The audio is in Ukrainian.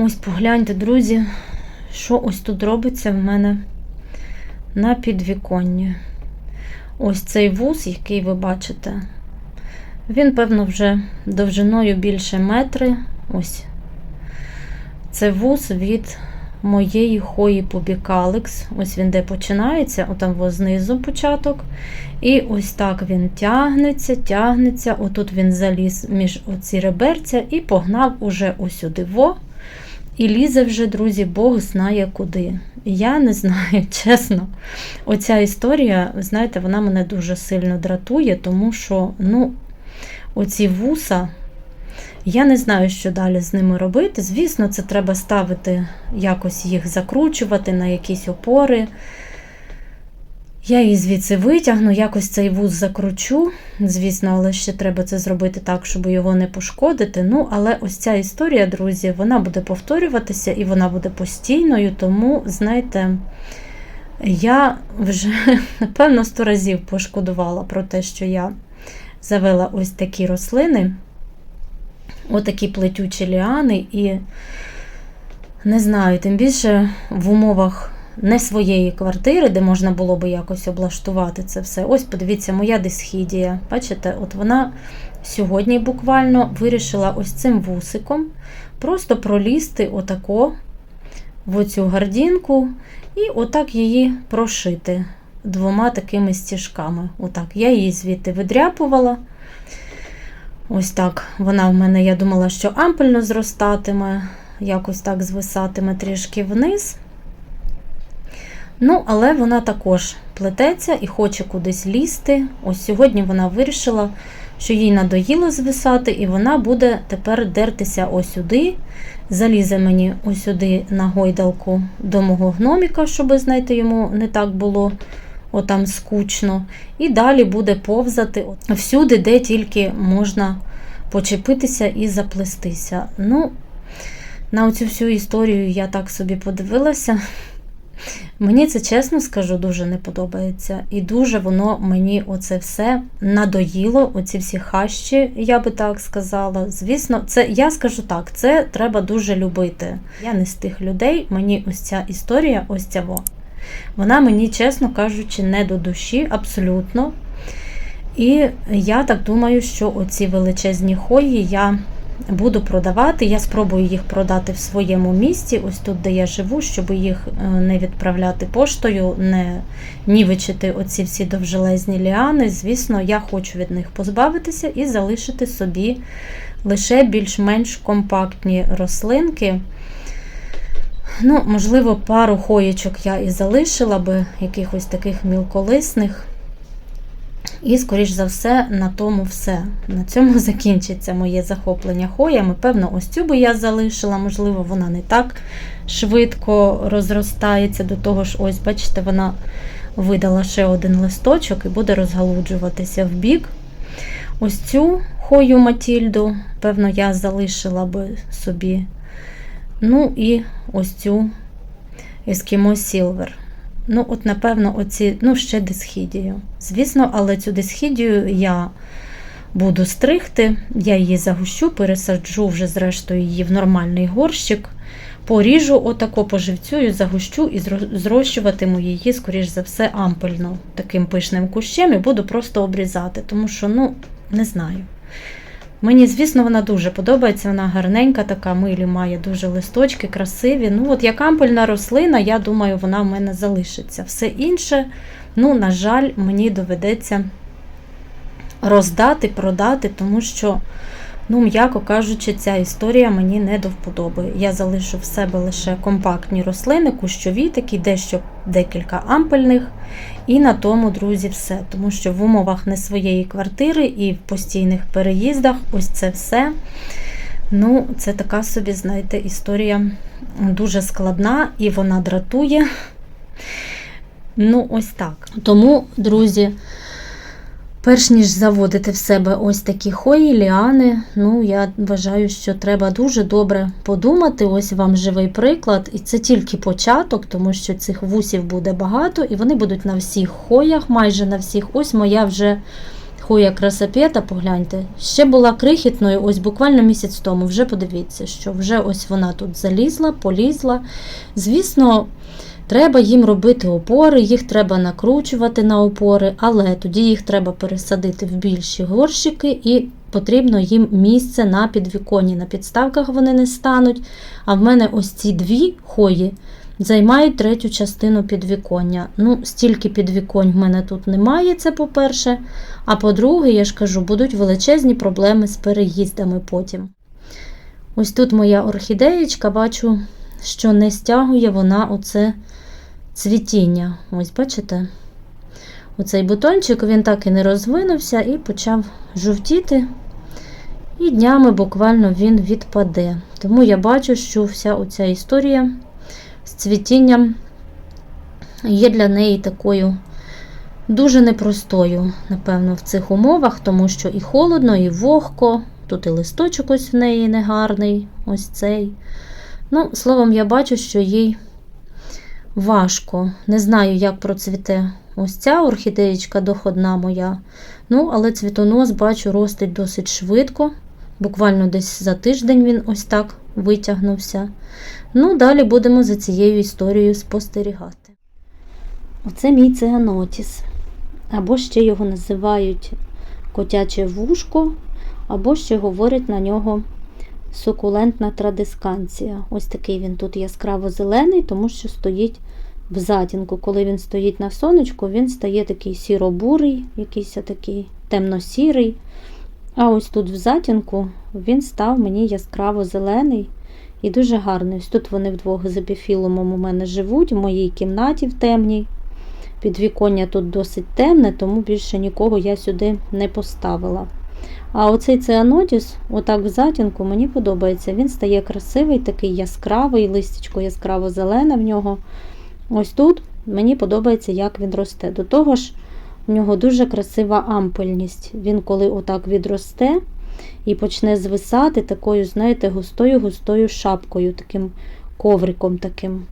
Ось погляньте, друзі, що ось тут робиться в мене на підвіконні. Ось цей вуз, який ви бачите, він, певно, вже довжиною більше метри. Ось. Це вуз від моєї хої Пубікалекс. Ось він де починається, отам во знизу початок. І ось так він тягнеться, тягнеться. Отут він заліз між оці реберця і погнав уже осюди во. І лізе вже, друзі, Бог знає куди. Я не знаю, чесно. Оця історія, ви знаєте, вона мене дуже сильно дратує, тому що, ну, оці вуса, я не знаю, що далі з ними робити. Звісно, це треба ставити, якось їх закручувати на якісь опори. Я її звідси витягну, якось цей вуз закручу. Звісно, але ще треба це зробити так, щоб його не пошкодити. Ну, але ось ця історія, друзі, вона буде повторюватися і вона буде постійною. Тому, знаєте, я вже, напевно, сто разів пошкодувала про те, що я завела ось такі рослини, отакі плетючі ліани, і не знаю, тим більше в умовах не своєї квартири, де можна було би якось облаштувати це все. Ось, подивіться, моя дисхідія. Бачите, от вона сьогодні буквально вирішила ось цим вусиком просто пролізти отако в оцю гардінку і отак її прошити двома такими стіжками. Отак. Я її звідти видряпувала. Ось так вона в мене, я думала, що ампельно зростатиме, якось так звисатиме трішки вниз. Ну, але вона також плететься і хоче кудись лізти. Ось сьогодні вона вирішила, що їй надоїло звисати, і вона буде тепер дертися ось сюди. Залізе мені ось на гойдалку до мого гноміка, щоб, знаєте, йому не так було отам скучно. І далі буде повзати всюди, де тільки можна почепитися і заплестися. Ну, на оцю всю історію я так собі подивилася. Мені це чесно скажу, дуже не подобається. І дуже воно мені оце все надоїло, оці всі хащі, я би так сказала. Звісно, це я скажу так, це треба дуже любити. Я не з тих людей, мені ось ця історія, ось ця во. Вона мені, чесно кажучи, не до душі, абсолютно. І я так думаю, що оці величезні хої я буду продавати. Я спробую їх продати в своєму місті, ось тут, де я живу, щоб їх не відправляти поштою, не нівечити оці всі довжелезні ліани. Звісно, я хочу від них позбавитися і залишити собі лише більш-менш компактні рослинки. Ну, Можливо, пару хоєчок я і залишила би, якихось таких мілколисних. І, скоріш за все, на тому все. На цьому закінчиться моє захоплення хоями. Певно, ось цю би я залишила, можливо, вона не так швидко розростається. До того ж, ось, бачите, вона видала ще один листочок і буде розгалуджуватися в бік. Ось цю хою Матільду, певно, я залишила би собі. Ну і ось цю Ескімо Сілвер. Ну, от, напевно, оці, ну, ще дисхідію. Звісно, але цю дисхідію я буду стригти, я її загущу, пересаджу вже, зрештою, її в нормальний горщик, поріжу, отако поживцюю, загущу і зрощуватиму її, скоріш за все, ампельно таким пишним кущем і буду просто обрізати, тому що, ну, не знаю. Мені, звісно, вона дуже подобається, вона гарненька, така милі має дуже листочки, красиві. Ну, от як ампельна рослина, я думаю, вона в мене залишиться. Все інше, ну, на жаль, мені доведеться роздати, продати, тому що, ну, м'яко кажучи, ця історія мені не до вподоби. Я залишу в себе лише компактні рослини, кущові, такі дещо декілька ампельних. І на тому, друзі, все. Тому що в умовах не своєї квартири і в постійних переїздах ось це все. Ну, це така собі, знаєте, історія дуже складна і вона дратує. Ну, ось так. Тому, друзі, перш ніж заводити в себе ось такі хої, ліани, ну, я вважаю, що треба дуже добре подумати. Ось вам живий приклад. І це тільки початок, тому що цих вусів буде багато, і вони будуть на всіх хоях, майже на всіх. Ось моя вже Хуя красапета, погляньте. Ще була крихітною, ось буквально місяць тому. Вже подивіться, що вже ось вона тут залізла, полізла. Звісно, треба їм робити опори, їх треба накручувати на опори, але тоді їх треба пересадити в більші горщики і потрібно їм місце на підвіконні. На підставках вони не стануть. А в мене ось ці дві хої займають третю частину підвіконня. Ну, стільки підвіконь в мене тут немає, це по-перше. А по-друге, я ж кажу, будуть величезні проблеми з переїздами потім. Ось тут моя орхідеєчка, бачу, що не стягує вона оце цвітіння. Ось бачите? Оцей бутончик він так і не розвинувся і почав жовтіти. І днями буквально він відпаде. Тому я бачу, що вся оця історія цвітінням є для неї такою дуже непростою, напевно, в цих умовах, тому що і холодно, і вогко. Тут і листочок ось в неї негарний, ось цей. Ну, словом, я бачу, що їй важко. Не знаю, як процвіте ось ця орхідеєчка доходна моя. Ну, але цвітонос, бачу, ростить досить швидко. Буквально десь за тиждень він ось так витягнувся. Ну, далі будемо за цією історією спостерігати. Оце мій цианотіс. Або ще його називають котяче вушко, або ще говорять на нього сукулентна традисканція. Ось такий він тут яскраво зелений, тому що стоїть в затінку. Коли він стоїть на сонечку, він стає такий сіро-бурий, якийсь такий темно-сірий. А ось тут в затінку він став мені яскраво зелений і дуже гарний. Ось тут вони вдвох з епіфілумом у мене живуть, в моїй кімнаті в темній. Підвіконня тут досить темне, тому більше нікого я сюди не поставила. А оцей цианодіс, отак в затінку, мені подобається. Він стає красивий, такий яскравий, листячко яскраво зелене в нього. Ось тут мені подобається, як він росте. До того ж, в нього дуже красива ампельність. Він, коли отак відросте і почне звисати такою, знаєте, густою-густою шапкою, таким ковриком таким.